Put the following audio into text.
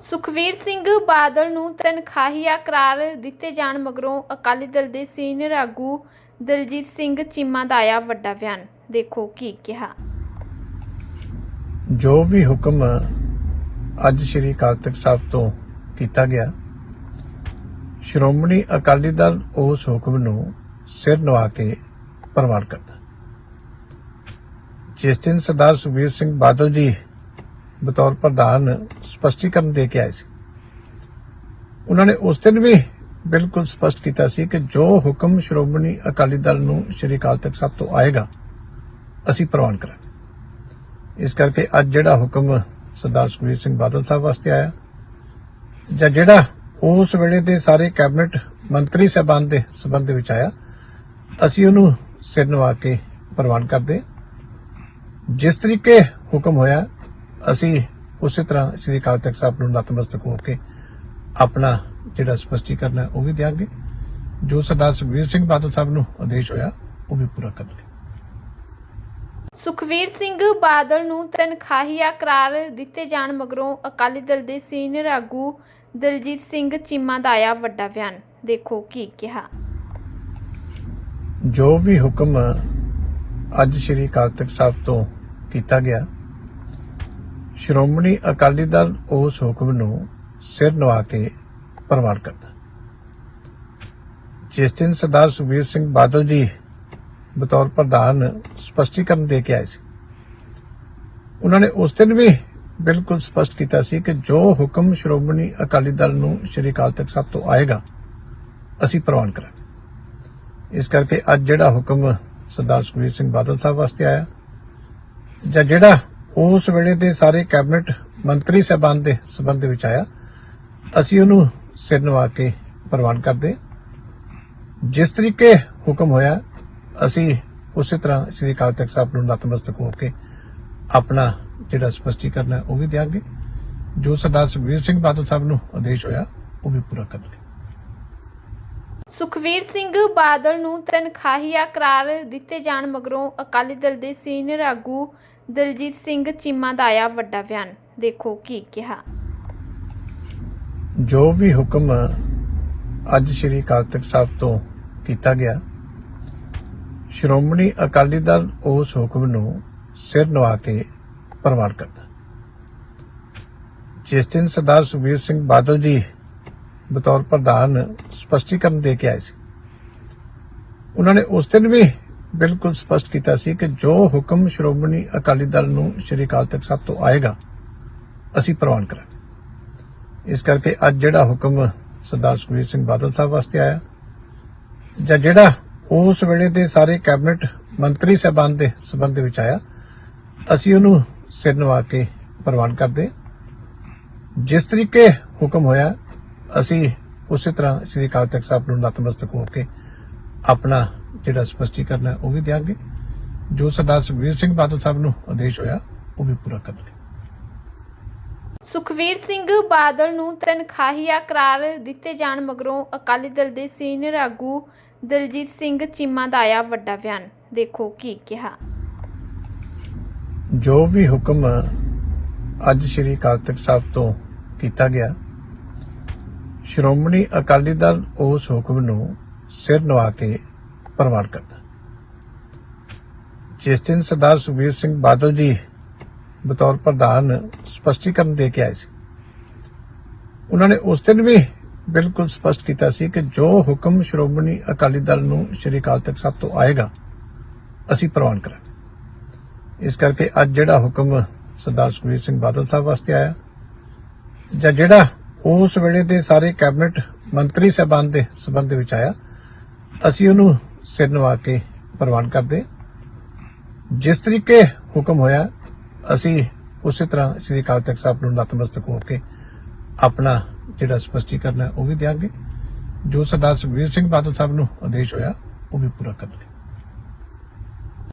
ਸੁਖਵੀਰ ਸਿੰਘ ਬਾਦਲ ਨੂੰ ਤਨਖਾਹੀਆ ਕਰਾਰ ਦਿੱਤੇ ਜਾਣ ਮਗਰੋਂ ਅਕਾਲੀ ਦਲ ਦੇ ਸੀਨੀਅਰ ਆਗੂ ਦਲਜੀਤ ਸਿੰਘ ਚੀਮਾ ਦਾ ਆਇਆ ਵੱਡਾ ਬਿਆਨ। ਦੇਖੋ ਕੀ ਕਿਹਾ। ਜੋ ਵੀ ਹੁਕਮ ਅੱਜ ਸ੍ਰੀ ਅਕਾਲ ਤਖਤ ਸਾਹਿਬ ਤੋਂ ਕੀਤਾ ਗਿਆ, ਸ਼੍ਰੋਮਣੀ ਅਕਾਲੀ ਦਲ ਉਸ ਹੁਕਮ ਨੂੰ ਸਿਰ ਨਵਾ ਕੇ ਪ੍ਰਵਾਨ ਕਰਦਾ। ਜਿਸ ਦਿਨ ਸਰਦਾਰ ਸੁਖਬੀਰ ਸਿੰਘ ਬਾਦਲ ਜੀ ਬਤੌਰ ਪ੍ਰਧਾਨ ਸਪਸ਼ਟੀਕਰਨ ਦੇ ਕੇ ਆਏ ਸੀ। ਉਹਨਾਂ ਨੇ ਉਸ ਦਿਨ ਵੀ ਬਿਲਕੁਲ ਸਪਸ਼ਟ ਕੀਤਾ ਸੀ ਕਿ ਜੋ ਹੁਕਮ ਸ਼੍ਰੋਮਣੀ ਅਕਾਲੀ ਦਲ ਨੂੰ ਸ੍ਰੀ ਅਕਾਲ ਤਖਤ ਸਾਹਿਬ ਤੋਂ ਆਏਗਾ, ਅਸੀਂ ਪ੍ਰਵਾਨ ਕਰਾਂਗੇ। ਇਸ ਕਰਕੇ ਅੱਜ ਜਿਹੜਾ ਹੁਕਮ ਸਰਦਾਰ ਸੁਖਬੀਰ ਸਿੰਘ ਬਾਦਲ ਸਾਹਿਬ ਵਾਸਤੇ ਆਇਆ, ਜਾਂ ਜਿਹੜਾ ਉਸ ਵੇਲੇ ਦੇ ਸਾਰੇ ਕੈਬਨਿਟ ਮੰਤਰੀ ਸਹਿਬਾਨ ਦੇ ਸਬੰਧ ਦੇ ਵਿੱਚ ਆਇਆ, ਅਸੀਂ ਉਹਨੂੰ ਸਿਰ ਨਵਾ ਕੇ ਪ੍ਰਵਾਨ ਕਰਦੇ ਜਿਸ ਤਰੀਕੇ ਹੁਕਮ ਹੋਇਆ ਅਸੀਂ ਉਸੇ ਤਰ੍ਹਾਂ ਸ੍ਰੀ ਅਕਾਲ ਤਖਤ ਸਾਹਿਬ ਨੂੰ ਨਤਮਸਤਕ ਹੋ ਕੇ ਆਪਣਾ ਜਿਹੜਾ ਸਪਸ਼ਟੀਕਰਨ ਹੈ ਉਹ ਵੀ ਦਿਆਂਗੇ। ਜੋ ਸਰਦਾਰ ਸੁਖਬੀਰ ਸਿੰਘ ਬਾਦਲ ਸਾਹਿਬ ਨੂੰ ਆਦੇਸ਼ ਹੋਇਆ ਉਹ ਵੀ ਪੂਰਾ ਕਰਾਂਗੇ ਸੁਖਵੀਰ ਸਿੰਘ ਬਾਦਲ ਨੂੰ ਤਨਖਾਹੀਆ ਕਰਾਰ ਦਿੱਤੇ ਜਾਣ ਮਗਰੋਂ ਅਕਾਲੀ ਦਲ ਦੇ ਸੀਨੀਅਰ ਆਗੂ ਦਲਜੀਤ ਸਿੰਘ ਚੀਮਾ ਦਾ ਆਇਆ ਵੱਡਾ ਬਿਆਨ। ਦੇਖੋ ਕੀ ਕਿਹਾ। ਜੋ ਵੀ ਹੁਕਮ ਅੱਜ ਸ੍ਰੀ ਅਕਾਲ ਤਖਤ ਸਾਹਿਬ ਤੋਂ ਕੀਤਾ ਗਿਆ ਸ਼੍ਰੋਮਣੀ ਅਕਾਲੀ ਦਲ ਉਸ ਹੁਕਮ ਨੂੰ ਸਿਰ ਨਵਾ ਕੇ ਪ੍ਰਵਾਨ ਕਰਦਾ। ਜਿਸ ਦਿਨ ਸਰਦਾਰ ਸੁਖਬੀਰ ਸਿੰਘ ਬਾਦਲ ਜੀ ਬਤੌਰ ਪ੍ਰਧਾਨ ਸਪਸ਼ਟੀਕਰਨ ਦੇ ਕੇ ਆਏ ਸੀ, ਉਹਨਾਂ ਨੇ ਉਸ ਦਿਨ ਵੀ ਬਿਲਕੁਲ ਸਪਸ਼ਟ ਕੀਤਾ ਸੀ ਕਿ ਜੋ ਹੁਕਮ ਸ਼੍ਰੋਮਣੀ ਅਕਾਲੀ ਦਲ ਨੂੰ ਸ੍ਰੀ ਅਕਾਲ ਤਖਤ ਸਾਹਿਬ ਤੋਂ ਆਏਗਾ, ਅਸੀਂ ਪ੍ਰਵਾਨ ਕਰਾਂਗੇ। ਇਸ ਕਰਕੇ ਅੱਜ ਜਿਹੜਾ ਹੁਕਮ ਸਰਦਾਰ ਸੁਖਬੀਰ ਸਿੰਘ ਬਾਦਲ ਸਾਹਿਬ ਵਾਸਤੇ ਆਇਆ ਜਾਂ ਜਿਹੜਾ ਉਸ ਵੇਲੇ ਦੇ ਸਾਰੇ ਕੈਬਨਿਟ ਮੰਤਰੀ ਸਹਿਬਾਨ ਦੇ ਸਬੰਧ ਦੇ ਵਿੱਚ ਆਇਆ। ਅਸੀਂ ਉਹਨੂੰ ਸਿਰ ਨਵਾ ਕੇ ਪ੍ਰਵਾਨ ਕਰਦੇ ਜਿਸ ਤਰੀਕੇ ਹੁਕਮ ਹੋਇਆ, ਅਸੀਂ ਉਸੇ ਤਰ੍ਹਾਂ ਸ੍ਰੀ ਅਕਾਲ ਤਖਤ ਸਾਹਿਬ ਨੂੰ ਨਤਮਸਤਕ ਹੋ ਕੇ ਆਪਣਾ ਜਿਹੜਾ ਸਪਸ਼ਟੀਕਰਨ ਹੈ, ਉਹ ਵੀ ਦਿਆਂਗੇ। ਜੋ ਸਰਦਾਰ ਸੁਖਬੀਰ ਸਿੰਘ ਬਾਦਲ ਸਾਹਿਬ ਨੂੰ ਆਦੇਸ਼ ਹੋਇਆ, ਉਹ ਵੀ ਪੂਰਾ ਕਰਨਗੇ। ਸੁਖਵੀਰ ਸਿੰਘ ਬਾਦਲ ਨੂੰ ਤਨਖਾਹੀਆ ਕਰਾਰ ਦਿੱਤੇ ਜਾਣ ਮਗਰੋਂ ਅਕਾਲੀ ਦਲ ਦੇ ਸੀਨੀਅਰ ਆਗੂ ਦਲਜੀਤ ਸਿੰਘ ਚੀਮਾ ਦਾ ਆਇਆ ਵੱਡਾ ਬਿਆਨ। ਦੇਖੋ ਕੀ ਕਿਹਾ। ਜੋ ਵੀ ਹੁਕਮ ਅੱਜ ਸ੍ਰੀ ਅਕਾਲ ਤਖਤ ਸਾਹਿਬ ਤੋਂ ਕੀਤਾ ਗਿਆ, ਸ਼੍ਰੋਮਣੀ ਅਕਾਲੀ ਦਲ ਉਸ ਹੁਕਮ ਨੂੰ ਸਿਰ ਨਵਾ ਕੇ ਪ੍ਰਵਾਨ ਕਰਦਾ। ਜਿਸ ਦਿਨ ਸਰਦਾਰ ਸੁਖਬੀਰ ਸਿੰਘ ਬਾਦਲ ਜੀ ਬਤੌਰ ਪ੍ਰਧਾਨ ਸਪਸ਼ਟੀਕਰਨ ਦੇ ਕੇ ਆਏ ਸੀ, ਉਹਨਾਂ ਨੇ ਉਸ ਦਿਨ ਵੀ ਬਿਲਕੁਲ ਸਪਸ਼ਟ ਕੀਤਾ ਸੀ ਕਿ ਜੋ ਹੁਕਮ ਸ਼੍ਰੋਮਣੀ ਅਕਾਲੀ ਦਲ ਨੂੰ ਸ੍ਰੀ ਅਕਾਲ ਤਖਤ ਸਾਹਿਬ ਤੋਂ ਆਏਗਾ, ਅਸੀਂ ਪ੍ਰਵਾਨ ਕਰਾਂਗੇ। ਇਸ ਕਰਕੇ ਅੱਜ ਜਿਹੜਾ ਹੁਕਮ ਸਰਦਾਰ ਸੁਖਬੀਰ ਸਿੰਘ ਬਾਦਲ ਸਾਹਿਬ ਵਾਸਤੇ ਆਇਆ, ਜਾਂ ਜਿਹੜਾ ਉਸ ਵੇਲੇ ਦੇ ਸਾਰੇ ਕੈਬਨਿਟ ਮੰਤਰੀ ਸਹਿਬਾਨ ਦੇ ਸਬੰਧ ਦੇ ਵਿੱਚ ਆਇਆ, ਅਸੀਂ ਉਹਨੂੰ ਸਿਰ ਨਵਾ ਕੇ ਪ੍ਰਵਾਨ ਕਰਦੇ ਜਿਸ ਤਰੀਕੇ ਹੁਕਮ ਹੋਇਆ, ਅਸੀਂ ਉਸੇ ਤਰ੍ਹਾਂ ਸ੍ਰੀ ਅਕਾਲ ਤਖਤ ਸਾਹਿਬ ਨੂੰ ਨਤਮਸਤਕ ਹੋ ਕੇ ਆਪਣਾ ਜਿਹੜਾ ਸਪਸ਼ਟੀਕਰਨ ਹੈ ਉਹ ਵੀ ਦਿਆਂਗੇ। ਜੋ ਸਰਦਾਰ ਸੁਖਬੀਰ ਸਿੰਘ ਬਾਦਲ ਸਾਹਿਬ ਨੂੰ ਆਦੇਸ਼ ਹੋਇਆ ਉਹ ਵੀ ਪੂਰਾ ਕਰਾਂਗੇ ਸੁਖਵੀਰ ਸਿੰਘ ਬਾਦਲ ਨੂੰ ਤਨਖਾਹੀਆ ਕਰਾਰ ਦਿੱਤੇ ਜਾਣ ਮਗਰੋਂ ਅਕਾਲੀ ਦਲ ਦੇ ਸੀਨੀਅਰ ਆਗੂ ਦਲਜੀਤ ਸਿੰਘ ਚੀਮਾ ਦਾ ਆਇਆ ਵੱਡਾ ਬਿਆਨ। ਦੇਖੋ ਕੀ ਕਿਹਾ। ਜੋ ਵੀ ਹੁਕਮ ਅੱਜ ਸ੍ਰੀ ਅਕਾਲ ਤਖਤ ਸਾਹਿਬ ਤੋਂ ਕੀਤਾ ਗਿਆ ਸ਼੍ਰੋਮਣੀ ਅਕਾਲੀ ਦਲ ਉਸ ਹੁਕਮ ਨੂੰ ਸਿਰ ਨਵਾ ਕੇ ਪ੍ਰਵਾਨ ਕਰਦਾ। ਜਿਸ ਦਿਨ ਸਰਦਾਰ ਸੁਖਬੀਰ ਸਿੰਘ ਬਾਦਲ ਜੀ ਬਤੌਰ ਪ੍ਰਧਾਨ ਸਪਸ਼ਟੀਕਰਨ ਦੇ ਕੇ ਆਏ ਸੀ, ਉਹਨਾਂ ਨੇ ਉਸ ਦਿਨ ਵੀ ਬਿਲਕੁਲ ਸਪਸ਼ਟ ਕੀਤਾ ਸੀ ਕਿ ਜੋ ਹੁਕਮ ਸ਼੍ਰੋਮਣੀ ਅਕਾਲੀ ਦਲ ਨੂੰ ਸ੍ਰੀ ਅਕਾਲ ਤਖਤ ਸਾਹਿਬ ਤੋਂ ਆਏਗਾ, ਅਸੀਂ ਪ੍ਰਵਾਨ ਕਰਾਂਗੇ। ਇਸ ਕਰਕੇ ਅੱਜ ਜਿਹੜਾ ਹੁਕਮ ਸਰਦਾਰ ਸੁਖਬੀਰ ਸਿੰਘ ਬਾਦਲ ਸਾਹਿਬ ਵਾਸਤੇ ਆਇਆ, ਜਾਂ ਜਿਹੜਾ ਉਸ ਵੇਲੇ ਦੇ ਸਾਰੇ ਕੈਬਨਿਟ ਮੰਤਰੀ ਸਹਿਬਾਨ ਦੇ ਸਬੰਧ ਦੇ ਵਿੱਚ ਆਇਆ, ਅਸੀਂ ਉਹਨੂੰ ਸਿਰ ਨਵਾ ਕੇ ਪ੍ਰਵਾਨ ਕਰਦੇ। ਜਿਸ ਤਰੀਕੇ ਹੁਕਮ ਹੋਇਆ, ਅਸੀਂ ਉਸੇ ਤਰ੍ਹਾਂ ਸ੍ਰੀ ਅਕਾਲ ਤਖਤ ਸਾਹਿਬ ਨੂੰ ਨਤਮਸਤਕ ਹੋ ਕੇ ਆਪਣਾ ਜਿਹੜਾ ਸਪਸ਼ਟੀਕਰਨ ਹੈ, ਉਹ ਵੀ ਦਿਆਂਗੇ। ਜੋ ਸਰਦਾਰ ਸੁਖਬੀਰ ਸਿੰਘ ਬਾਦਲ ਸਾਹਿਬ ਨੂੰ ਆਦੇਸ਼ ਹੋਇਆ, ਉਹ ਵੀ ਪੂਰਾ ਕਰਨਗੇ।